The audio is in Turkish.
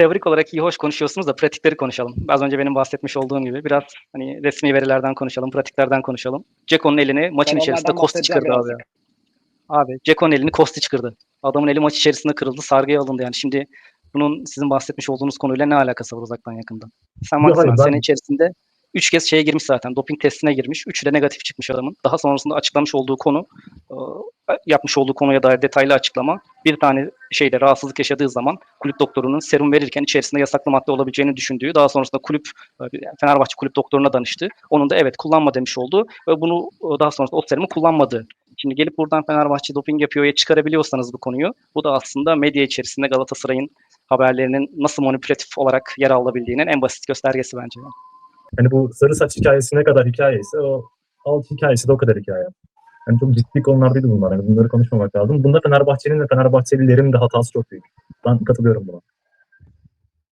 teorik olarak iyi hoş konuşuyorsunuz da pratikleri konuşalım. Az önce benim bahsetmiş olduğum gibi biraz hani resmi verilerden konuşalım, pratiklerden konuşalım. Ceko'nun elini maçın Ben içerisinde Kostić kırdı abi. Abi Ceko'nun elini Kostić kırdı. Adamın eli maç içerisinde kırıldı, sargıya alındı yani. Şimdi bunun sizin bahsetmiş olduğunuz konuyla ne alakası var uzaktan yakından? Sen Yok, ben- sene içerisinde 3 kez şeye girmiş zaten. Doping testine girmiş. 3'ü de negatif çıkmış adamın. Daha sonrasında açıklamış olduğu konu yapmış olduğu konuya dair detaylı açıklama. Bir tane şeyde rahatsızlık yaşadığı zaman kulüp doktorunun serum verirken içerisinde yasaklı madde olabileceğini düşündüğü, daha sonrasında kulüp e, yani Fenerbahçe kulüp doktoruna danıştı. Onun da evet kullanma demiş oldu ve bunu e, daha sonrasında o serumu kullanmadı. Şimdi gelip buradan Fenerbahçe doping yapıyor'ya çıkarabiliyorsanız bu konuyu, bu da aslında medya içerisinde Galatasaray'ın haberlerinin nasıl manipülatif olarak yer alabildiğinin en basit göstergesi bence. Hani bu sarı saç hikayesi ne kadar hikayeyse o alt hikayesi de o kadar hikaye. Yani çok ciddi konular değil bunlar. Yani bunları konuşmamak lazım. Bunda Fenerbahçe'nin ve Fenerbahçelilerin de hatası çok büyük. Ben katılıyorum buna.